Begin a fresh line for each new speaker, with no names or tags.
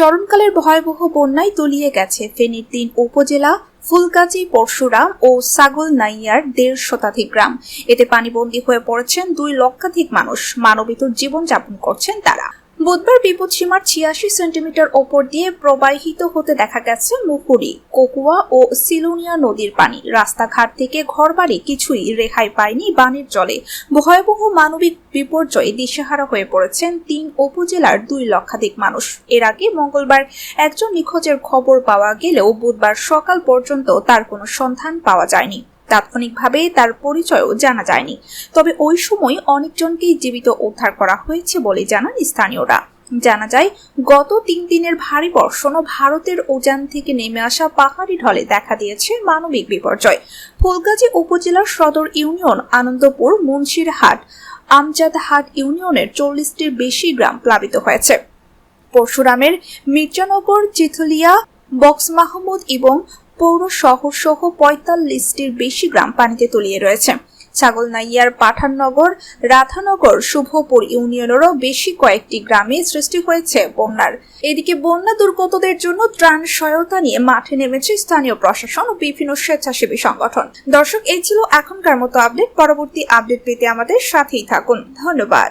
স্মরণকালের ভয়াবহ বন্যায় তলিয়ে গেছে ফেনীর তিন উপজেলা, ফুলগাজী, পরশুরাম ও সাগল নাইয়ার দেড় শতাধিক গ্রাম। এতে পানিবন্দী হয়ে পড়েছেন দুই লক্ষাধিক মানুষ। মানবিত জীবনযাপন করছেন তারা। বুধবার বিপদসীমার ছিয়াশি সেন্টিমিটার ওপর দিয়ে প্রবাহিত হতে দেখা গেছে মুহুরি, কোকুয়া ও সিলুনিয়া নদীর পানি। রাস্তাঘাট থেকে ঘরবাড়ি কিছুই রেহাই পায়নি বানের জলে। ভয়াবহ মানবিক বিপর্যয়ে দিশেহারা হয়ে পড়েছেন তিন উপজেলার দুই লক্ষাধিক মানুষ। এর আগে মঙ্গলবার একজন নিখোঁজের খবর পাওয়া গেলেও বুধবার সকাল পর্যন্ত তার কোনো সন্ধান পাওয়া যায়নি। তাৎক্ষণিকভাবে তার পরিচয়ও জানা যায়নি। তবে ওই সময় অনেকজনকেই জীবিত উদ্ধার করা হয়েছে বলে জানান স্থানীয়রা। জানা যায়, গত তিন দিনের ভারী বর্ষণ ও ভারতের উজান থেকে নেমে আসা পাহাড়ি ঢলে দেখা দিয়েছে মানবিক বিপর্যয়। ফুলগাজী উপজেলার সদর ইউনিয়ন আনন্দপুর মুন্সিরহাট, আমজাদহাট ইউনিয়নের চল্লিশটির বেশি গ্রাম প্লাবিত হয়েছে। পরশুরামের মির্জানগর, চিথলিয়া, বক্স মাহমুদ এবং পৌর শহর সহ পঁয়তাল্লিশটির বেশি গ্রাম পানিতে তলিয়ে রয়েছে। ছাগলনাইয়ার পাঠাননগর, রাধানগর শুভপুর ইউনিয়নেরও বেশি কয়েকটি গ্রামে সৃষ্টি হয়েছে বন্যার। এদিকে বন্যা দুর্গতদের জন্য ত্রাণ সহায়তা নিয়ে মাঠে নেমেছে স্থানীয় প্রশাসন ও বিভিন্ন স্বেচ্ছাসেবী সংগঠন। দর্শক, এই ছিল এখনকার মতো আপডেট। পরবর্তী আপডেট পেতে আমাদের সাথেই থাকুন। ধন্যবাদ।